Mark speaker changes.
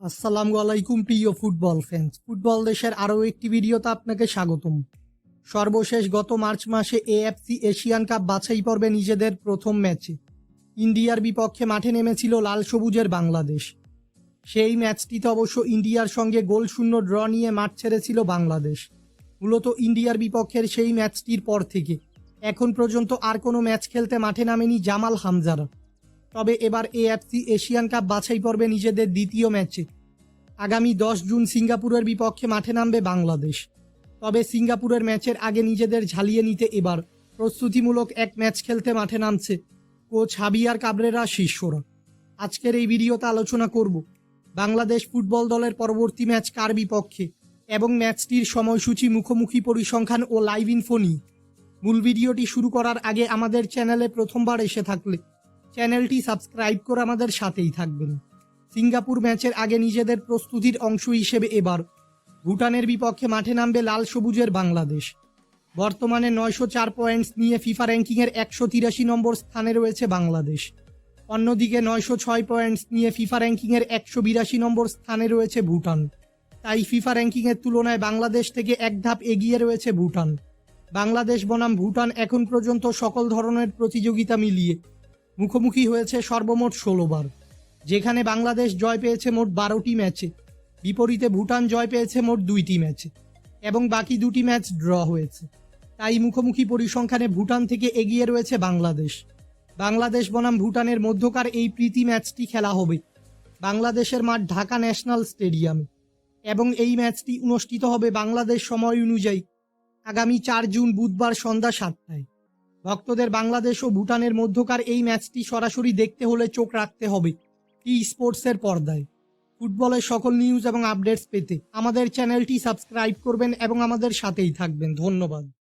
Speaker 1: আসসালামু আলাইকুম, প্রিয় ফুটবল ফ্যান্স ফুটবল দেশের আরও একটি ভিডিওতে আপনাকে স্বাগতম। সর্বশেষ গত মার্চ মাসে এএফসি এশিয়ান কাপ বাছাই পর্বে নিজেদের প্রথম ম্যাচে। ইন্ডিয়ার বিপক্ষে মাঠে নেমেছিল লাল সবুজের বাংলাদেশ। সেই ম্যাচটিতে অবশ্য ইন্ডিয়ার সঙ্গে গোল শূন্য ড্র নিয়ে মাঠ ছেড়েছিল বাংলাদেশ। মূলত ইন্ডিয়ার বিপক্ষের সেই ম্যাচটির পর থেকে। এখন পর্যন্ত আর কোনো ম্যাচ খেলতে মাঠে নামেনি জামাল হামজারা। তবে এবার এএফসি এশিয়ান কাপ বাছাই পর্বে নিজেদের দ্বিতীয় ম্যাচে। আগামী দশ জুন সিঙ্গাপুরের বিপক্ষে মাঠে নামবে বাংলাদেশ। তবে সিঙ্গাপুরের ম্যাচের আগে নিজেদের ঝালিয়ে নিতে এবার প্রস্তুতিমূলক এক ম্যাচ খেলতে মাঠে নামছে কোচ হাবিয়ার কাবরেরা শিষ্যরা আজকের এই ভিডিওতে আলোচনা করব, বাংলাদেশ ফুটবল দলের পরবর্তী ম্যাচ কার বিপক্ষে এবং ম্যাচটির সময়সূচি, মুখোমুখি পরিসংখ্যান ও লাইভ ইনফো নিয়ে। মূল ভিডিওটি শুরু করার আগে আমাদের চ্যানেলে প্রথমবার এসে থাকলে চ্যানেলটি সাবস্ক্রাইব করে আমাদের সাথেই থাকবেন। সিঙ্গাপুর ম্যাচের আগে নিজেদের প্রস্তুতির অংশ হিসেবে এবার ভুটানের বিপক্ষে মাঠে নামবে লাল সবুজের বাংলাদেশ। বর্তমানে নয়শো চার পয়েন্টস নিয়ে ফিফা র্যাঙ্কিংয়ের একশো তিরাশি নম্বর স্থানে রয়েছে বাংলাদেশ। অন্যদিকে নয়শো ছয় পয়েন্টস নিয়ে ফিফা র্যাঙ্কিংয়ের একশো বিরাশি নম্বর স্থানে রয়েছে ভুটান। তাই ফিফা র্যাঙ্কিংয়ের তুলনায় বাংলাদেশ থেকে এক ধাপ এগিয়ে রয়েছে ভুটান। বাংলাদেশ বনাম ভুটান এখন পর্যন্ত সকল ধরনের প্রতিযোগিতা মিলিয়ে মুখোমুখি হয়েছে সর্বমোট ষোলোবার যেখানে বাংলাদেশ জয় পেয়েছে মোট বারোটি ম্যাচে। বিপরীতে ভুটান জয় পেয়েছে মোট দুইটি ম্যাচে। এবং বাকি দুটি ম্যাচ ড্র হয়েছে। তাই মুখোমুখি পরিসংখ্যানে ভুটান থেকে এগিয়ে রয়েছে বাংলাদেশ। বাংলাদেশ বনাম ভুটানের মধ্যকার এই প্রীতি ম্যাচটি খেলা হবে। বাংলাদেশের মাঠ ঢাকা ন্যাশনাল স্টেডিয়ামে। এবং এই ম্যাচটি অনুষ্ঠিত হবে বাংলাদেশ সময় অনুযায়ী আগামী চার জুন বুধবার সন্ধ্যা সাতটায়। ভক্তদের বাংলাদেশ ও ভুটানের মধ্যকার এই ম্যাচটি সরাসরি দেখতে হলে চোখ রাখতে হবে টি স্পোর্টসের পর্দায়। ফুটবলের সকল নিউজ এবং আপডেটস পেতে আমাদের চ্যানেলটি সাবস্ক্রাইব করবেন এবং আমাদের সাথেই থাকবেন। ধন্যবাদ।